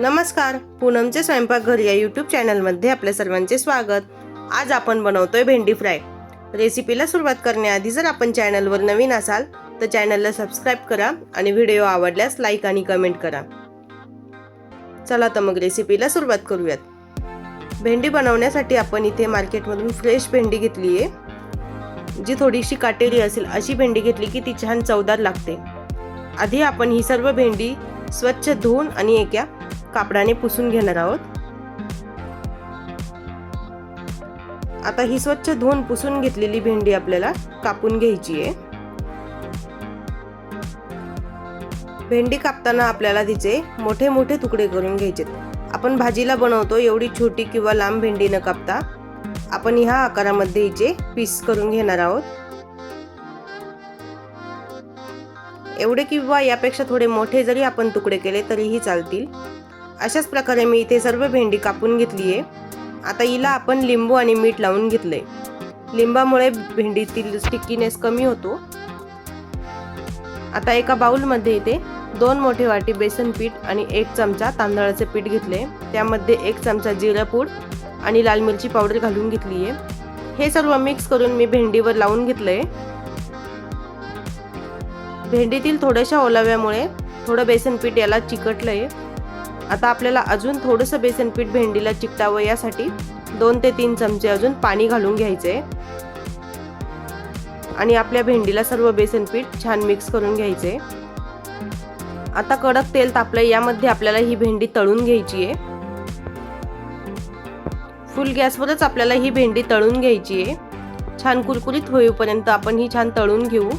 नमस्कार पूनमचे स्वयंपाकघर या यूट्यूब चॅनलमध्ये आपल्या सर्वांचे स्वागत. आज आपण बनवतोय भेंडी फ्राय. रेसिपीला सुरुवात करण्याआधी जर आपण चॅनलवर नवीन असाल तर चॅनलला सबस्क्राईब करा आणि व्हिडिओ आवडल्यास लाईक आणि कमेंट करा. चला तर मग रेसिपीला सुरुवात करूयात. भेंडी बनवण्यासाठी आपण इथे मार्केटमधून फ्रेश भेंडी घेतली आहे. जी थोडीशी काटेरी असेल अशी भेंडी घेतली की ती छान चवदार लागते. आधी आपण ही सर्व भेंडी स्वच्छ धुवून आणि एका कापडाने पुसून घेणार आहोत. आता ही स्वच्छ धुवून पुसून घेतलेली भेंडी आपल्याला कापून घ्यायची आहे. भेंडी कापताना आपल्याला तिचे मोठे मोठे तुकडे करून घ्यायचे आपण भाजीला बनवतो एवढी छोटी किंवा लांब भेंडी न कापता. आपण ह्या आकारामध्ये हिचे पीस करून घेणार आहोत. एवढे किंवा यापेक्षा थोडे मोठे जरी आपण तुकडे केले तरीही चालतील. अशाच प्रकारे मी इथे सर्व भेंडी कापून घेतली आहे आता हिला आपण लिंबू आणि मीठ लावून घेतलंय. लिंबामुळे भेंडीतील स्टिकीनेस कमी होतो. आता एका बाऊलमध्ये इथे दोन मोठे वाटी बेसन पीठ आणि एक चमचा तांदळाचे पीठ घेतले त्यामध्ये एक चमचा जिरा पूड आणि लाल मिरची पावडर घालून घेतली आहे हे सर्व मिक्स करून मी भेंडीवर लावून घेतलंय. भेंडीतील थोड्याशा ओलाव्यामुळे थोडं बेसन पीठ याला चिकटलंय. आता आपल्याला अजून थोडंसं बेसन पीठ भेंडीला चिकटावं यासाठी दोन ते तीन चमचे अजून पाणी घालून घ्यायचे. आणि आपल्या भेंडीला सर्व बेसन पीठ छान मिक्स करून घ्यायचे. आता कडक तेल तापलं यामध्ये आपल्याला ही भेंडी तळून घ्यायची आहे. फुल गॅसवरच आपल्याला ही भेंडी तळून घ्यायची आहे. छान कुरकुरीत होईपर्यंत आपण ही छान तळून घेऊ.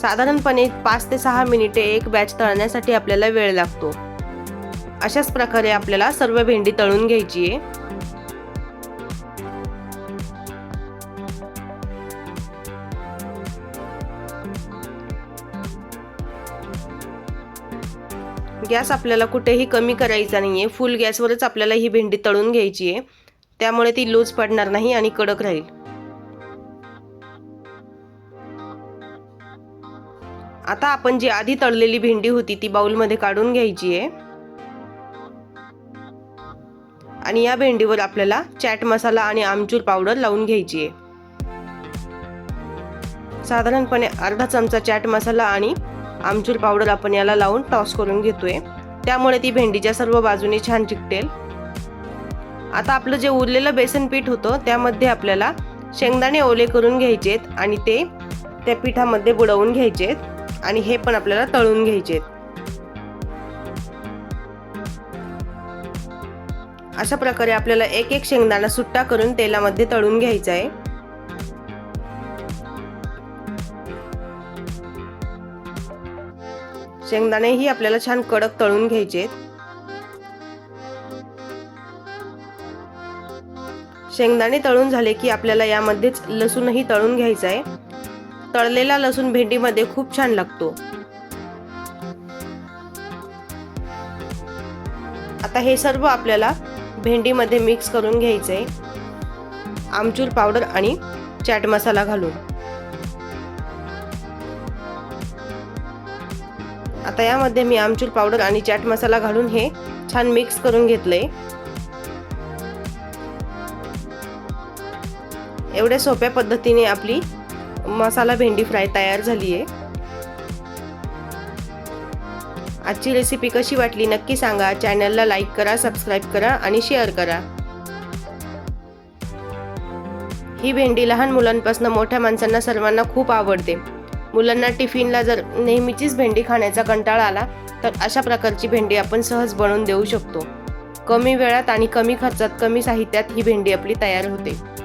साधारणपणे पाच ते सहा मिनिटे एक बॅच तळण्यासाठी आपल्याला वेळ लागतो. अशाच प्रकारे आपल्याला सर्व भेंडी तळून घ्यायची आहे. गॅस आपल्याला कुठेही कमी करायचा नाही आहे फुल गॅसवरच आपल्याला ही भेंडी तळून घ्यायची आहे. त्यामुळे ती लूज पडणार नाही आणि कडक राहील. आता आपण जी आधी तळलेली भेंडी होती ती बाउलमध्ये काढून घ्यायची आहे. आणि या भेंडीवर आपल्याला चॅट मसाला आणि आमचूर पावडर लावून घ्यायची आहे. साधारणपणे अर्धा चमचा चॅट मसाला आणि आमचूर पावडर आपण याला लावून टॉस करून घेतोय. त्यामुळे ती भेंडीच्या सर्व बाजूने छान चिकटेल. आता आपलं जे उरलेलं बेसन पीठ होतं त्यामध्ये आपल्याला शेंगदाणे ओले करून घ्यायचेत आणि ते त्या पिठामध्ये बुडवून घ्यायचेत. आणि हे पण आपल्याला तळून घ्यायचेत अशा प्रकारे आपल्याला एक एक शेंगदाणा सुट्टा करून तेलामध्ये तळून घ्यायचा आहे. शेंगदाणेही आपल्याला छान कडक तळून घ्यायचे शेंगदाणे तळून झाले की आपल्याला यामध्येच लसूणही तळून घ्यायचा आहे. तळलेला लसूण भेंडीमध्ये खूप छान लागतो. आता हे सर्व आपल्याला भेंडीमध्ये मिक्स करून घ्यायचं आहे आमचूर पावडर आणि चाट मसाला घालून. आता यामध्ये मी आमचूर पावडर आणि चाट मसाला घालून हे छान मिक्स करून घेतलंय. एवढ्या सोप्या पद्धतीने आपली मसाला भेंडी फ्राय तयार झाली आहे. आजची रेसिपी कशी वाटली नक्की सांगा. चॅनलला लाईक करा सबस्क्राईब करा आणि शेअर करा. ही भेंडी लहान मुलांपासून मोठ्या माणसांना सर्वांना खूप आवडते. मुलांना टिफिनला जर नेहमीचीच भेंडी खाण्याचा कंटाळा आला तर अशा प्रकारची भेंडी आपण सहज बनवून देऊ शकतो. कमी वेळात आणि कमी खर्चात कमी साहित्यात ही भेंडी आपली तयार होते.